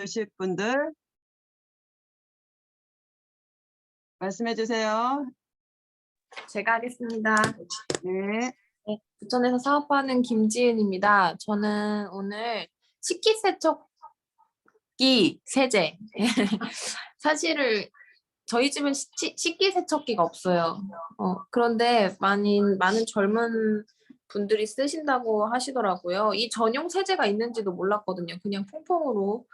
주실 분들 말씀해 주세요. 제가 하겠습니다. 네. 네, 부천에서 사업하는 김지은입니다. 저는 오늘 식기세척기 세제. 사실을 저희 집은 시- 식기 세척기가 없어요. 어, 그런데 많은 많은 젊은 분들이 쓰신다고 하시더라고요. 이 전용 세제가 있는지도 몰랐거든요. 그냥 퐁퐁으로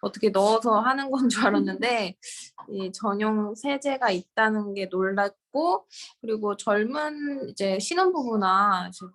어떻게 넣어서 하는 건 줄 알았는데 이 전용 세제가 있다는 게 놀랐고 그리고 젊은 이제 신혼부부나 이제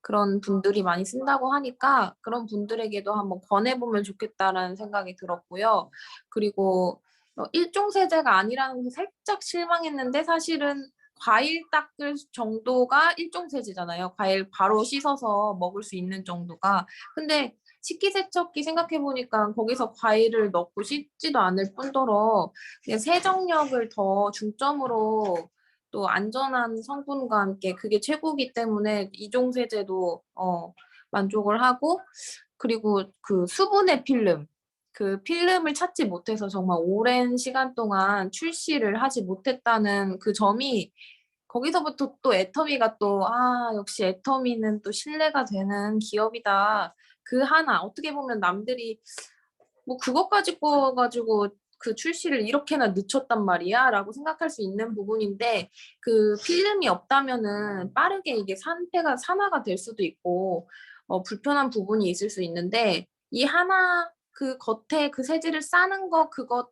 그런 분들이 많이 쓴다고 하니까 그런 분들에게도 한번 권해보면 좋겠다라는 생각이 들었고요. 그리고 어, 일종 세제가 아니라는 게 살짝 실망했는데 사실은 과일 닦을 정도가 일종 세제잖아요. 과일 바로 씻어서 먹을 수 있는 정도가. 근데 식기세척기 생각해 보니까 거기서 과일을 넣고 씻지도 않을 뿐더러 그냥 세정력을 더 중점으로 또 안전한 성분과 함께 그게 최고기 때문에 이종 세제도 어, 만족을 하고 그리고 그 수분의 필름 그 필름을 찾지 못해서 정말 오랜 시간 동안 출시를 하지 못했다는 그 점이 거기서부터 또 애터미가 또 아 역시 애터미는 또 신뢰가 되는 기업이다. 그 하나 어떻게 보면 남들이 뭐 그것 가지고 가지고 그 출시를 이렇게나 늦췄단 말이야? 라고 생각할 수 있는 부분인데 그 필름이 없다면은 빠르게 이게 산패가 산화가 될 수도 있고 어, 불편한 부분이 있을 수 있는데 이 하나 그 겉에 그 세제를 싸는 거 그거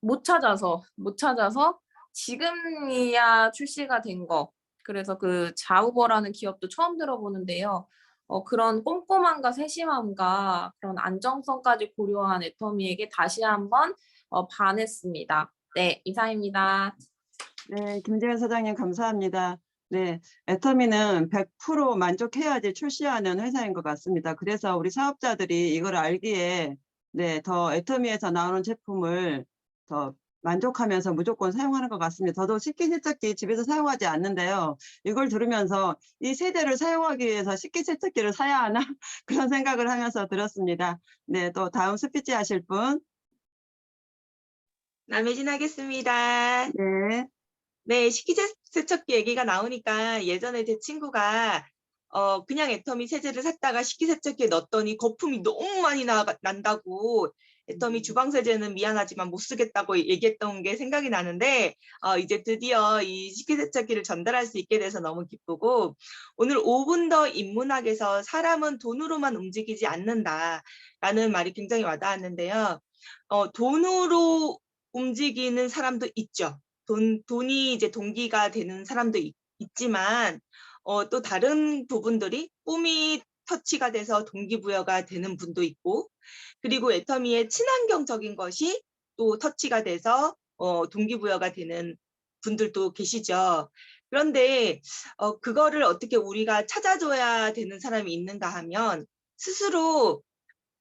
못 찾아서 못 찾아서 지금이야 출시가 된 거 그래서 그 자우버라는 기업도 처음 들어보는데요. 어, 그런 꼼꼼함과 세심함과 그런 안정성까지 고려한 애터미에게 다시 한번 어, 반했습니다. 네, 이상입니다. 네, 김재현 사장님 감사합니다. 네, 애터미는 100% 만족해야지 출시하는 회사인 것 같습니다. 그래서 우리 사업자들이 이걸 알기에 네, 더 애터미에서 나오는 제품을 더 만족하면서 무조건 사용하는 것 같습니다. 저도 식기세척기 집에서 사용하지 않는데요. 이걸 들으면서 이 세대를 사용하기 위해서 식기세척기를 사야 하나 그런 생각을 하면서 들었습니다. 네, 또 다음 스피치 하실 분. 남혜진 하겠습니다. 네, 네, 식기세척기 얘기가 나오니까 예전에 제 친구가 어 그냥 애터미 세제를 샀다가 식기세척기에 넣었더니 거품이 너무 많이 나, 난다고 애터미 음. 주방 세제는 미안하지만 못 쓰겠다고 얘기했던 게 생각이 나는데 어 이제 드디어 이 식기세척기를 전달할 수 있게 돼서 너무 기쁘고 오늘 5분 더 인문학에서 사람은 돈으로만 움직이지 않는다라는 말이 굉장히 와닿았는데요. 어 돈으로 움직이는 사람도 있죠. 돈, 돈이 이제 동기가 되는 사람도 있, 지만 어, 또 다른 부분들이 꿈이 터치가 돼서 동기부여가 되는 분도 있고 그리고 애터미의 친환경적인 것이 또 터치가 돼서 어, 동기부여가 되는 분들도 계시죠. 그런데 어, 그거를 어떻게 우리가 찾아줘야 되는 사람이 있는가 하면 스스로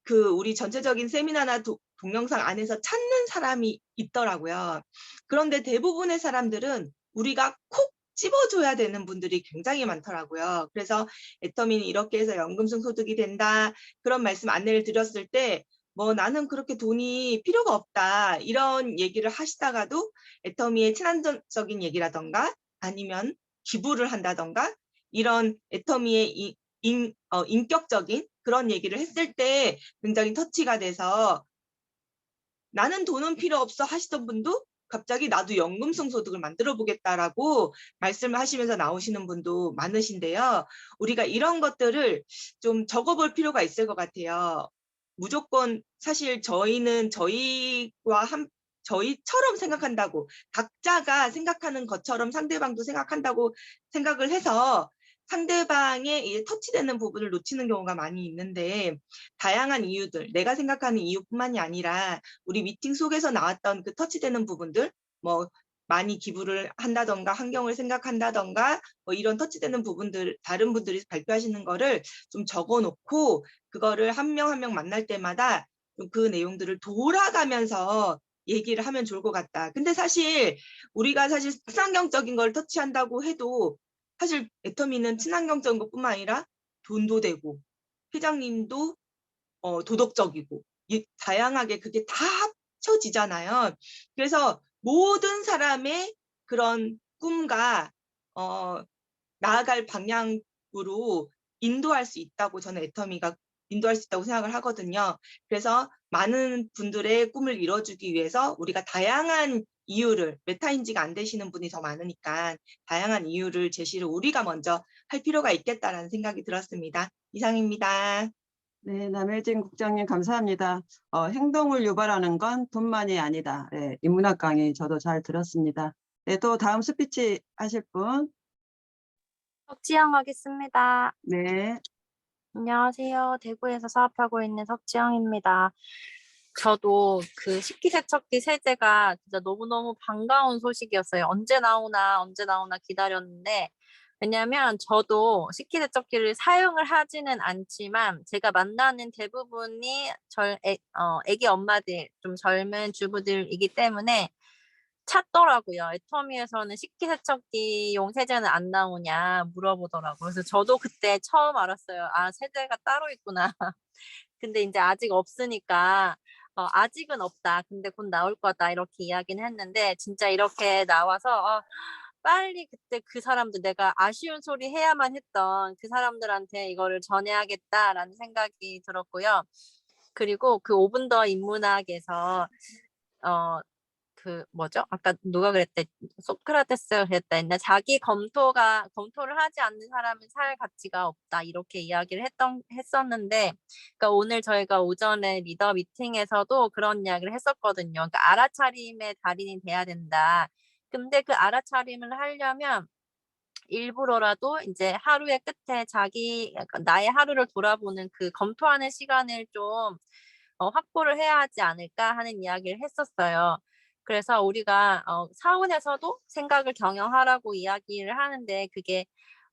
그 우리 전체적인 세미나나 도- 동영상 안에서 찾는 사람이 있더라고요. 그런데 대부분의 사람들은 우리가 콕 찝어줘야 되는 분들이 굉장히 많더라고요. 그래서 애터미는 이렇게 해서 연금성 소득이 된다. 그런 말씀 안내를 드렸을 때, 뭐 나는 그렇게 돈이 필요가 없다. 이런 얘기를 하시다가도 애터미의 친환적인 얘기라던가 아니면 기부를 한다던가 이런 애터미의 이- 인, 어, 인격적인 그런 얘기를 했을 때 굉장히 터치가 돼서 나는 돈은 필요 없어 하시던 분도 갑자기 나도 연금성 소득을 만들어 보겠다라고 말씀을 하시면서 나오시는 분도 많으신데요. 우리가 이런 것들을 좀 적어볼 필요가 있을 것 같아요. 무조건 사실 저희는 저희와 한 저희처럼 생각한다고 각자가 생각하는 것처럼 상대방도 생각한다고 생각을 해서 상대방의 이 터치되는 부분을 놓치는 경우가 많이 있는데 다양한 이유들 내가 생각하는 이유뿐만이 아니라 우리 미팅 속에서 나왔던 그 터치되는 부분들 뭐 많이 기부를 한다던가 환경을 생각한다던가 뭐 이런 터치되는 부분들 다른 분들이 발표하시는 거를 좀 적어 놓고 그거를 한 명 한명 만날 때마다 좀그 내용들을 돌아가면서 얘기를 하면 좋을 것 같다. 근데 사실 우리가 사실 친환경적인 걸 터치한다고 해도 사실 애터미는 친환경적인 것뿐만 아니라 돈도 되고 회장님도 어, 도덕적이고 이- 다양하게 그게 다 합쳐지잖아요. 그래서 모든 사람의 그런 꿈과 어, 나아갈 방향으로 인도할 수 있다고 저는 애터미가 인도할 수 있다고 생각을 하거든요. 그래서 많은 분들의 꿈을 이뤄주기 위해서 우리가 다양한 이유를 메타인지가 안 되시는 분이 더 많으니까 다양한 이유를 제시를 우리가 먼저 할 필요가 있겠다라는 생각이 들었습니다. 이상입니다. 네, 남혜진 국장님 감사합니다. 어, 행동을 유발하는 건 돈만이 아니다. 네, 인문학 강의 저도 잘 들었습니다. 네, 또 다음 스피치 하실 분. 석지영 하겠습니다. 네, 안녕하세요. 대구에서 사업하고 있는 석지영입니다. 저도 그 식기세척기 세제가 진짜 너무너무 반가운 소식이었어요. 언제 나오나 언제 나오나 기다렸는데 왜냐면 저도 식기세척기를 사용을 하지는 않지만 제가 만나는 대부분이 절, 애, 어, 애기 엄마들, 좀 젊은 주부들이기 때문에 찾더라고요. 애터미에서는 식기세척기용 세제는 안 나오냐 물어보더라고요. 그래서 저도 그때 처음 알았어요. 아, 세제가 따로 있구나. 근데 이제 아직 없으니까 어, 아직은 없다. 근데 곧 나올 거다. 이렇게 이야기는 했는데 진짜 이렇게 나와서 어, 빨리 그때 그 사람들 내가 아쉬운 소리 해야만 했던 그 사람들한테 이거를 전해야겠다라는 생각이 들었고요. 그리고 그 5분 더 인문학에서 어, 그 뭐죠? 아까 누가 그랬대? 소크라테스가 그랬다 했나? 자기 검토가 검토를 하지 않는 사람은 살 가치가 없다 이렇게 이야기를 했던 했었는데, 그러니까 오늘 저희가 오전에 리더 미팅에서도 그런 이야기를 했었거든요. 그러니까 알아차림의 달인이 돼야 된다. 근데 그 알아차림을 하려면 일부러라도 이제 하루의 끝에 자기 나의 하루를 돌아보는 그 검토하는 시간을 좀 어, 확보를 해야 하지 않을까 하는 이야기를 했었어요. 그래서 우리가 어, 사원에서도 생각을 경영하라고 이야기를 하는데 그게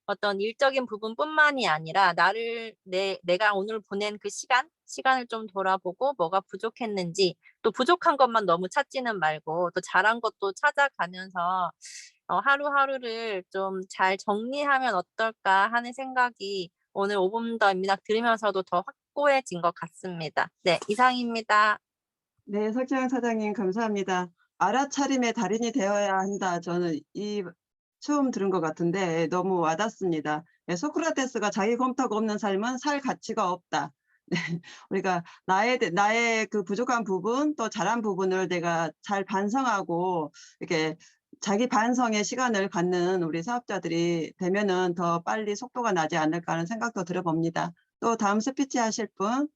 어떤 일적인 부분뿐만이 아니라 나를 내 내가 오늘 보낸 그 시간 시간을 좀 돌아보고 뭐가 부족했는지 또 부족한 것만 너무 찾지는 말고 또 잘한 것도 찾아가면서 어, 하루하루를 좀 잘 정리하면 어떨까 하는 생각이 오늘 5분 더 인문학 들으면서도 더 확고해진 것 같습니다. 네, 이상입니다. 네, 석지영 사장님 감사합니다. 알아차림의 달인이 되어야 한다. 저는 이 처음 들은 것 같은데 너무 와닿습니다. 네, 소크라테스가 자기 검토가 없는 삶은 살 가치가 없다. 네, 우리가 나의 대- 나의 그 부족한 부분 또 잘한 부분을 내가 잘 반성하고 이렇게 자기 반성의 시간을 갖는 우리 사업자들이 되면은 더 빨리 속도가 나지 않을까 하는 생각도 들어봅니다. 또 다음 스피치 하실 분.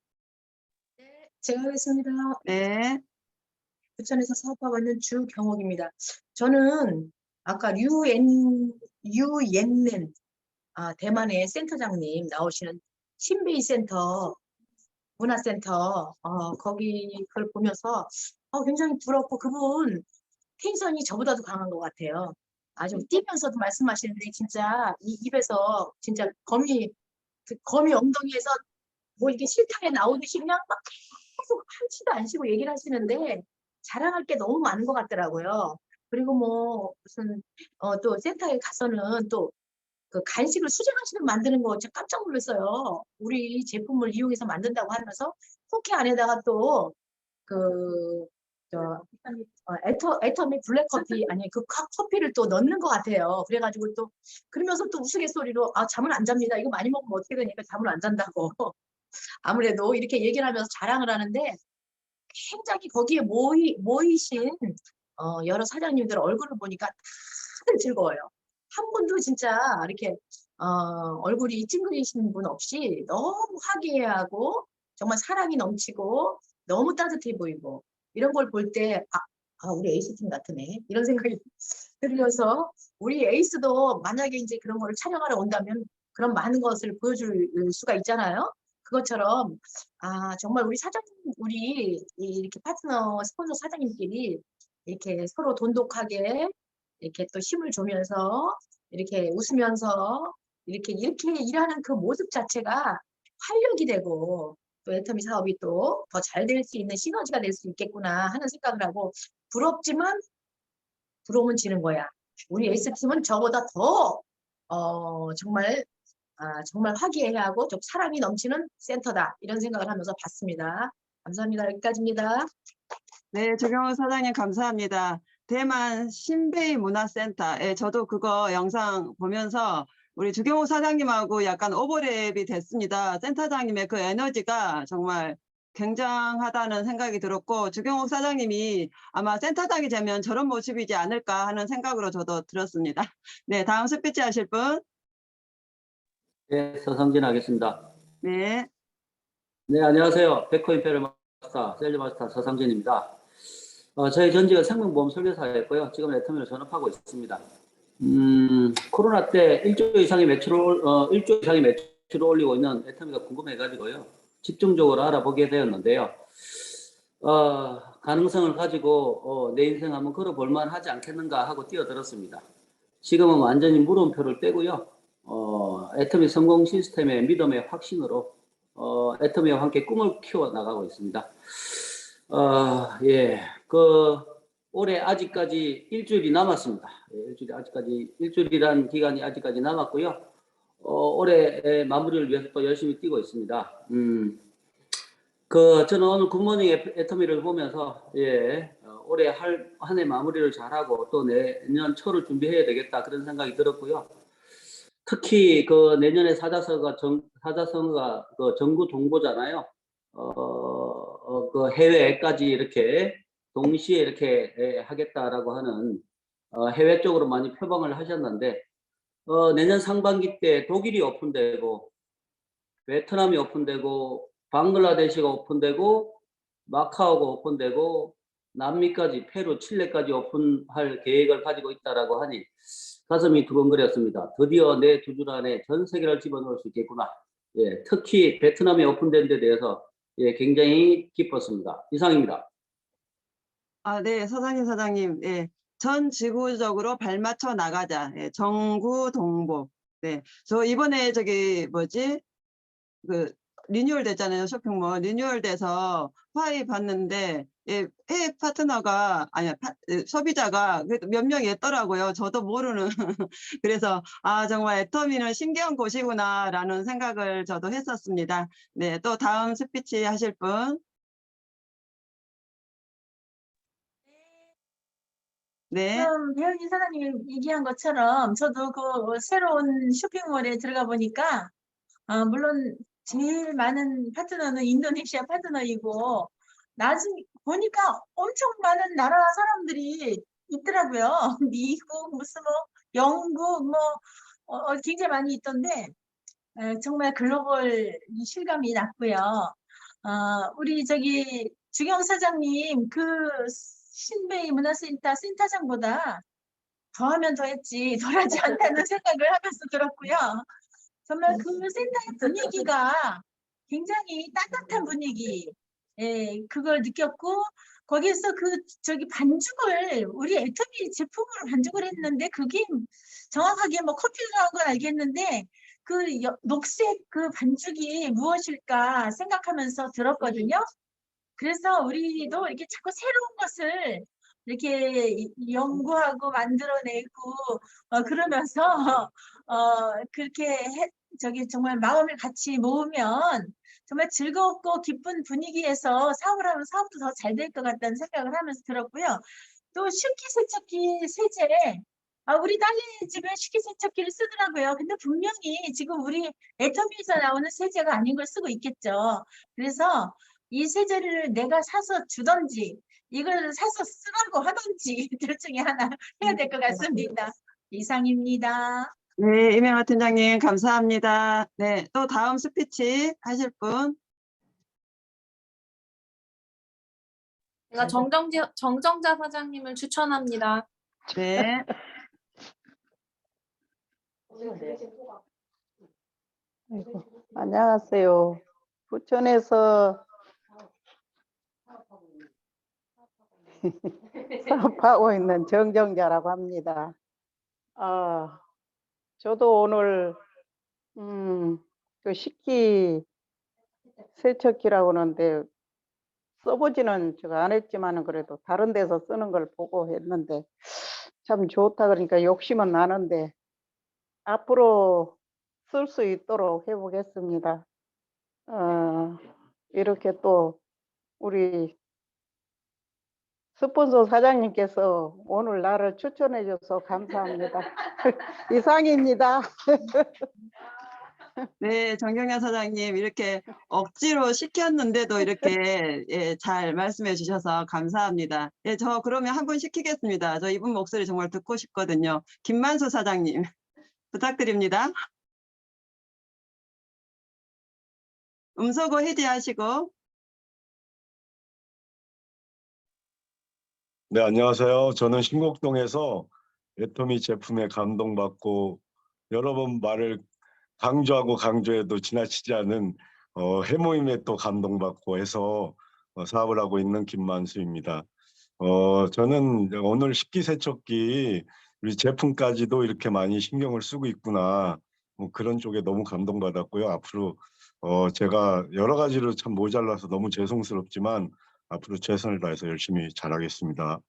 제가 하겠습니다. 네, 부천에서 사업하고 있는 주경옥입니다. 저는 아까 류엔 유옌넨 아, 대만의 센터장님 나오시는 신베이 센터 문화센터 어, 거기 그걸 보면서 어, 굉장히 부럽고 그분 텐션이 저보다도 강한 것 같아요. 아주 뛰면서도 말씀하시는데 진짜 이 입에서 진짜 거미 그 거미 엉덩이에서 뭐 이렇게 실타래 나오듯이 그냥 막 계속 한치도 안 쉬고 얘기를 하시는데 자랑할 게 너무 많은 것 같더라고요. 그리고 뭐 무슨 어, 또 센터에 가서는 또 그 간식을 수제간식을 만드는 거 진짜 깜짝 놀랐어요. 우리 제품을 이용해서 만든다고 하면서 쿠키 안에다가 또그저 어, 애터 애터미 블랙 커피 아니 그 카- 커피를 또 넣는 것 같아요. 그래가지고 또 그러면서 또 우스갯소리로 아 잠을 안 잡니다. 이거 많이 먹으면 어떻게 되니까 잠을 안 잔다고. 아무래도 이렇게 얘기를 하면서 자랑을 하는데 굉장히 거기에 모이, 모이신 어, 여러 사장님들 얼굴을 보니까 다들 즐거워요. 한 분도 진짜 이렇게 어, 얼굴이 찡그리시는 분 없이 너무 화기애애하고 정말 사랑이 넘치고 너무 따뜻해 보이고 이런 걸 볼 때 아, 아, 우리 에이스 팀 같으네 이런 생각이 들려서 우리 에이스도 만약에 이제 그런 거를 촬영하러 온다면 그런 많은 것을 보여줄 수가 있잖아요. 그것처럼 아 정말 우리 사장님 우리 이- 이렇게 파트너 스폰서 사장님끼리 이렇게 서로 돈독하게 이렇게 또 힘을 주면서 이렇게 웃으면서 이렇게 이렇게 일하는 그 모습 자체가 활력이 되고 또 애터미 사업이 또 더 잘 될 수 있는 시너지가 될 수 있겠구나 하는 생각을 하고 부럽지만 부러우면 지는 거야. 우리 에이스팀은 저보다 더 어, 정말 아, 정말 화기애애하고 좀 사랑이 넘치는 센터다 이런 생각을 하면서 봤습니다. 감사합니다. 여기까지입니다. 네, 조경호 사장님 감사합니다. 대만 신베이 문화센터. 예, 저도 그거 영상 보면서 우리 주경호 사장님하고 약간 오버랩이 됐습니다. 센터장님의 그 에너지가 정말 굉장하다는 생각이 들었고 주경호 사장님이 아마 센터장이 되면 저런 모습이지 않을까 하는 생각으로 저도 들었습니다. 네, 다음 스피치 하실 분. 네, 서성진 하겠습니다. 네, 네, 안녕하세요. 백코인페르 마스터, 셀즈 마스터 서성진입니다. 어, 저희 전직은 생명보험 설계사였고요. 지금 애터미를 전업하고 있습니다. 음, 코로나 때 1조 이상의 매출을, 올- 어, 1조 이상의 매출을 올리고 있는 애터미가 궁금해가지고요. 집중적으로 알아보게 되었는데요. 어, 가능성을 가지고 어, 내 인생 한번 걸어볼 만 하지 않겠는가 하고 뛰어들었습니다. 지금은 완전히 물음표를 떼고요. 어, 애터미 성공 시스템의 믿음의 확신으로 어, 애터미와 함께 꿈을 키워 나가고 있습니다. 어, 예, 그 올해 아직까지 일주일이 남았습니다. 예, 일주일이 아직까지 일주일이란 기간이 아직까지 남았고요. 어, 올해 마무리를 위해서 또 열심히 뛰고 있습니다. 음, 그 저는 오늘 굿모닝 애- 애터미를 보면서 예, 어, 올해 한해 마무리를 잘하고 또 내년 초를 준비해야 되겠다 그런 생각이 들었고요. 특히 그 내년에 사자성어가 정, 사자성어가 그 정부 동보잖아요. 어, 어, 그 해외까지 이렇게 동시에 이렇게 예, 하겠다라고 하는 어, 해외 쪽으로 많이 표방을 하셨는데 어, 내년 상반기 때 독일이 오픈되고 베트남이 오픈되고 방글라데시가 오픈되고 마카오가 오픈되고 남미까지 페루, 칠레까지 오픈할 계획을 가지고 있다라고 하니 가슴이 두근거렸습니다. 드디어 내 두 줄 안에 전 세계를 집어넣을 수 있겠구나. 예, 특히 베트남에 오픈된 데 대해서 예, 굉장히 기뻤습니다. 이상입니다. 아, 네, 서상인 사장님, 예, 전 지구적으로 발맞춰 나가자. 예, 정구 동복. 네, 저 이번에 저기 뭐지? 그 리뉴얼 됐잖아요, 쇼핑몰. 리뉴얼 돼서 파이 봤는데, 예, 해외 파트너가 아니야, 파- 예, 소비자가 몇 명이 있더라고요. 저도 모르는. 그래서 아, 정말 애터미는 신기한 곳이구나라는 생각을 저도 했었습니다. 네, 또 다음 스피치 하실 분. 네. 지금 배현진 사장님이 얘기한 것처럼 저도 그 새로운 쇼핑몰에 들어가 보니까 아, 물론 제일 많은 파트너는 인도네시아 파트너이고 나중 보니까 엄청 많은 나라 사람들이 있더라고요. 미국 무슨 뭐 영국 뭐 어, 어, 굉장히 많이 있던데 에, 정말 글로벌 이 실감이 났고요. 어, 우리 저기 주경 사장님 그 신베이 문화센터 센터장보다 더하면 더했지 덜하지 않다는 생각을 하면서 들었고요. 정말 그 센터의 분위기가 굉장히 따뜻한 분위기, 예, 그걸 느꼈고 거기에서 그 저기 반죽을 우리 애터미 제품으로 반죽을 했는데 그게 정확하게 뭐 커피라는 건 알겠는데 그 여- 녹색 그 반죽이 무엇일까 생각하면서 들었거든요. 그래서 우리도 이렇게 자꾸 새로운 것을 이렇게 이- 연구하고 만들어내고 어, 그러면서 어, 그렇게 해- 저기 정말 마음을 같이 모으면 정말 즐겁고 기쁜 분위기에서 사업을 하면 사업도 더 잘 될 것 같다는 생각을 하면서 들었고요. 또 식기세척기 세제 아, 우리 딸내 집에 식기세척기를 쓰더라고요. 근데 분명히 지금 우리 애터미에서 나오는 세제가 아닌 걸 쓰고 있겠죠. 그래서 이 세제를 내가 사서 주던지 이걸 사서 쓰라고 하던지 둘 중에 하나 해야 될 것 같습니다. 이상입니다. 네, 이명아 팀장님 감사합니다. 네, 또 다음 스피치 하실 분. 제가 정정지, 정정자 사장님을 추천합니다. 네, 아이고, 안녕하세요. 부천에서 사업하고 있는 정정자라고 합니다. 아, 저도 오늘 음, 그 식기 세척기라고 하는데 써보지는 제가 안 했지만은 그래도 다른 데서 쓰는 걸 보고 했는데 참 좋다 그러니까 욕심은 나는데 앞으로 쓸 수 있도록 해보겠습니다. 어, 이렇게 또 우리 스폰서 사장님께서 오늘 나를 추천해 줘서 감사합니다. 이상입니다. 네, 정경련 사장님 이렇게 억지로 시켰는데도 이렇게 예, 잘 말씀해 주셔서 감사합니다. 예, 저 그러면 한 분 시키겠습니다. 저 이분 목소리 정말 듣고 싶거든요. 김만수 사장님 부탁드립니다. 음소거 해제하시고 네, 안녕하세요. 저는 신곡동에서 애터미 제품에 감동받고 여러 번 말을 강조하고 강조해도 지나치지 않은 어, 해모임에 또 감동받고 해서 어, 사업을 하고 있는 김만수입니다. 어, 저는 오늘 식기 세척기 우리 제품까지도 이렇게 많이 신경을 쓰고 있구나. 뭐 그런 쪽에 너무 감동받았고요. 앞으로 어, 제가 여러 가지로 참 모자라서 너무 죄송스럽지만 앞으로 최선을 다해서 열심히 잘하겠습니다.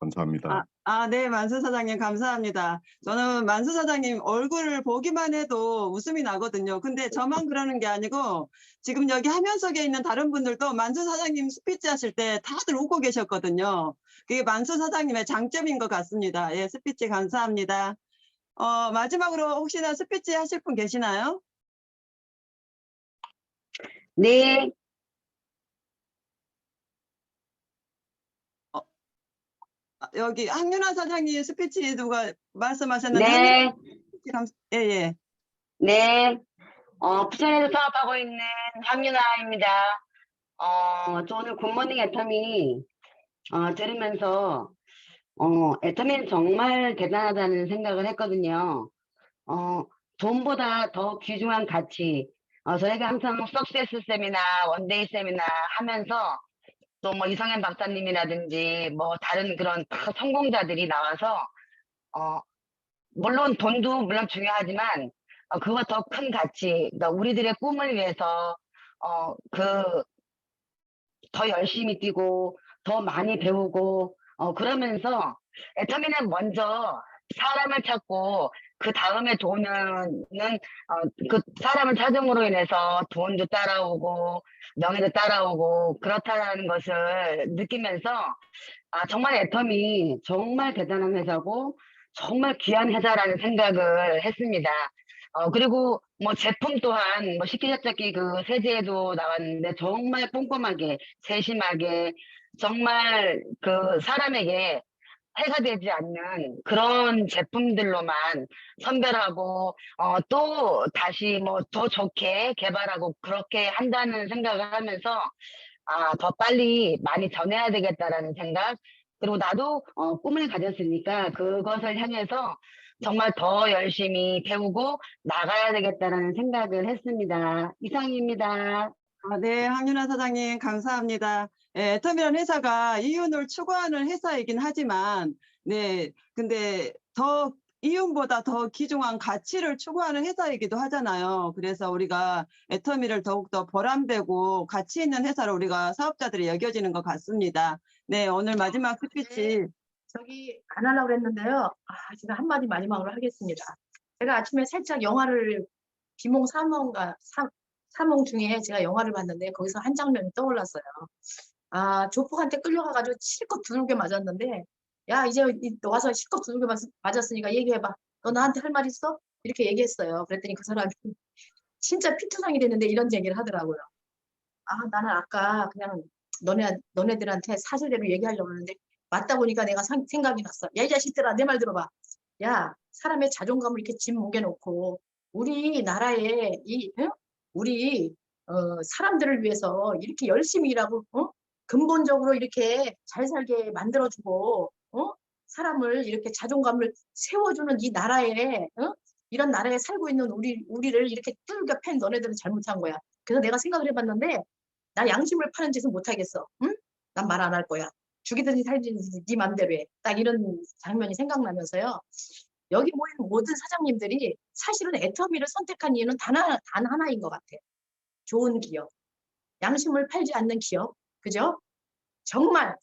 감사합니다. 아, 네, 만수 사장님 감사합니다. 저는 만수 사장님 얼굴을 보기만 해도 웃음이 나거든요. 근데 저만 그러는 게 아니고 지금 여기 화면 속에 있는 다른 분들도 만수 사장님 스피치 하실 때 다들 웃고 계셨거든요. 그게 만수 사장님의 장점인 것 같습니다. 예, 스피치 감사합니다. 어, 마지막으로 혹시나 스피치 하실 분 계시나요? 네, 여기 황윤아 사장님 스피치 누가 말씀하셨는데 네, 스피치 감- 예, 예. 네. 어, 부천에서 사업하고 있는 황윤아입니다. 어, 저 오늘 굿모닝 애터미 어, 들으면서 어, 애터미는 정말 대단하다는 생각을 했거든요. 어, 돈보다 더 귀중한 가치. 어, 저희가 항상 석세스 세미나, 원데이 세미나 하면서 또 뭐 이성현 박사님이라든지 뭐 다른 그런 다 성공자들이 나와서 어, 물론 돈도 물론 중요하지만 어, 그거 더 큰 가치, 그러니까 우리들의 꿈을 위해서 어, 그 더 열심히 뛰고 더 많이 배우고 어, 그러면서 애터미는 먼저 사람을 찾고 그 다음에 돈은 어, 그 사람을 찾음으로 인해서 돈도 따라오고 명예도 따라오고 그렇다는 것을 느끼면서 아 정말 애터미 정말 대단한 회사고 정말 귀한 회사라는 생각을 했습니다. 어, 그리고 뭐 제품 또한 뭐 식기세척기 그 세제에도 나왔는데 정말 꼼꼼하게 세심하게 정말 그 사람에게 해가 되지 않는 그런 제품들로만 선별하고 어, 또 다시 뭐 더 좋게 개발하고 그렇게 한다는 생각을 하면서 아, 더 빨리 많이 전해야 되겠다라는 생각 그리고 나도 어, 꿈을 가졌으니까 그것을 향해서 정말 더 열심히 배우고 나가야 되겠다라는 생각을 했습니다. 이상입니다. 아, 네, 황윤아 사장님 감사합니다. 예, 애터미라는 회사가 이윤을 추구하는 회사이긴 하지만, 네, 근데 더 이윤보다 더 귀중한 가치를 추구하는 회사이기도 하잖아요. 그래서 우리가 애터미를 더욱더 보람되고 가치 있는 회사로 우리가 사업자들이 여겨지는 것 같습니다. 네, 오늘 마지막 스피치. 저기 안 하려고 그랬는데요. 아, 제가 한마디 마지막으로 하겠습니다. 제가 아침에 살짝 영화를 비몽 사몽가 사, 사몽 중에 제가 영화를 봤는데 거기서 한 장면이 떠올랐어요. 아, 조폭한테 끌려가가지고 실컷 두들겨 맞았는데 야 이제 이- 와서 실컷 두들겨 맞, 맞았으니까 얘기해봐. 너 나한테 할 말 있어? 이렇게 얘기했어요. 그랬더니 그 사람이 진짜 피투성이 됐는데 이런 얘기를 하더라고요. 아 나는 아까 그냥 너네 너네들한테 사실대로 얘기하려고 했는데 맞다 보니까 내가 상- 생각이 났어. 야, 이 자식들아, 내 말 들어봐. 야, 사람의 자존감을 이렇게 짐 목에 놓고, 우리 나라에, 이, 응? 우리, 어, 사람들을 위해서 이렇게 열심히 일하고, 어? 근본적으로 이렇게 잘 살게 만들어주고, 어? 사람을 이렇게 자존감을 세워주는 이 나라에, 어? 이런 나라에 살고 있는 우리, 우리를 이렇게 뚫겨 팬 너네들은 잘못한 거야. 그래서 내가 생각을 해봤는데, 나 양심을 파는 짓은 못하겠어. 응? 난 말 안 할 거야. 죽이든지 살든지 네 맘대로 해. 딱 이런 장면이 생각나면서요. 여기 모인 모든 사장님들이 사실은 애터미를 선택한 이유는 단, 하나, 단 하나인 것 같아요. 좋은 기업. 양심을 팔지 않는 기업. 그죠? 정말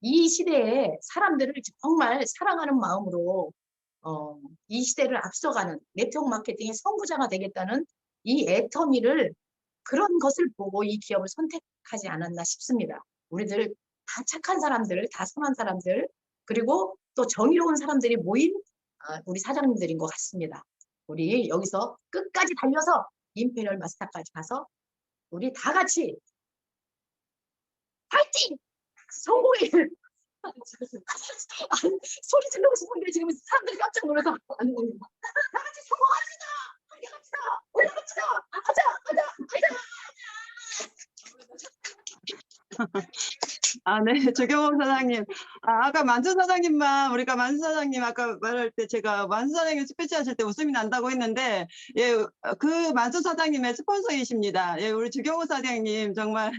이 시대에 사람들을 정말 사랑하는 마음으로 어, 이 시대를 앞서가는 네트워크 마케팅의 선구자가 되겠다는 이 애터미를 그런 것을 보고 이 기업을 선택 하지 않았나 싶습니다. 우리들 다 착한 사람들, 다 선한 사람들, 그리고 또 정의로운 사람들이 모인 아, 우리 사장님들인 것 같습니다. 우리 여기서 끝까지 달려서 임페리얼 마스터까지 가서 우리 다 같이 파이팅! 성공의 아니, 소리 지르고 싶은데 지금 사람들이 깜짝 놀라서 안 됩니다. 다 같이 성공합시다! 올라갑시다! 올라갑시다! 가자! 가자! 가자! 아, 네, 조경호 사장님. 아, 아까 만수 사장님만, 우리가 만수 사장님 아까 말할 때 제가 만수 사장님 스피치 하실 때 웃음이 난다고 했는데, 예, 어, 그 만수 사장님의 스폰서이십니다. 예, 우리 조경호 사장님 정말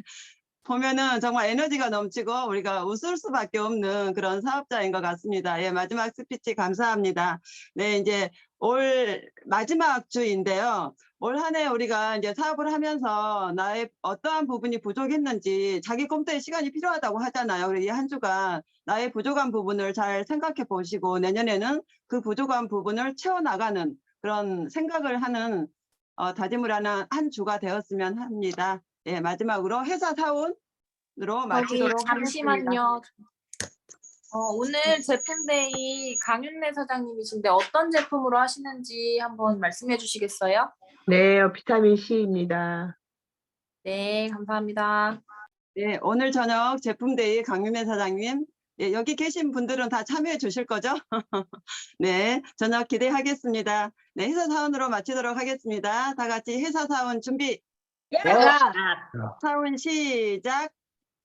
보면은 정말 에너지가 넘치고 우리가 웃을 수밖에 없는 그런 사업자인 것 같습니다. 예, 마지막 스피치 감사합니다. 네, 이제 올 마지막 주인데요. 올 한 해 우리가 이제 사업을 하면서 나의 어떠한 부분이 부족했는지 자기 검토에 시간이 필요하다고 하잖아요. 그래서 이 한 주간 나의 부족한 부분을 잘 생각해 보시고 내년에는 그 부족한 부분을 채워나가는 그런 생각을 하는 어, 다짐을 하는 한 주가 되었으면 합니다. 예, 마지막으로 회사 사원으로 마치도록 하겠습니다. 잠시만요. 어, 오늘 제품데이 강윤래 사장님이신데 어떤 제품으로 하시는지 한번 말씀해 주시겠어요? 네, 비타민 C입니다. 네, 감사합니다. 네, 오늘 저녁 제품데이 강윤혜 사장님, 예, 여기 계신 분들은 다 참여해 주실 거죠? 네, 저녁 기대하겠습니다. 네, 회사 사원으로 마치도록 하겠습니다. 다 같이 회사 사원 준비, 사원 시작.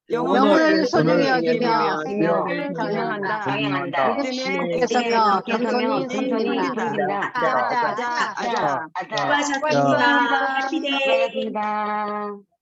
영혼을 소중히 여기며 생명을 경영한다. 경영한다. 믿음의 계속해서 겸손히 섬깁니다. 섬깁니다. 아자, 아자, 아자. 수고하셨습니다. 수고하셨습니다. 해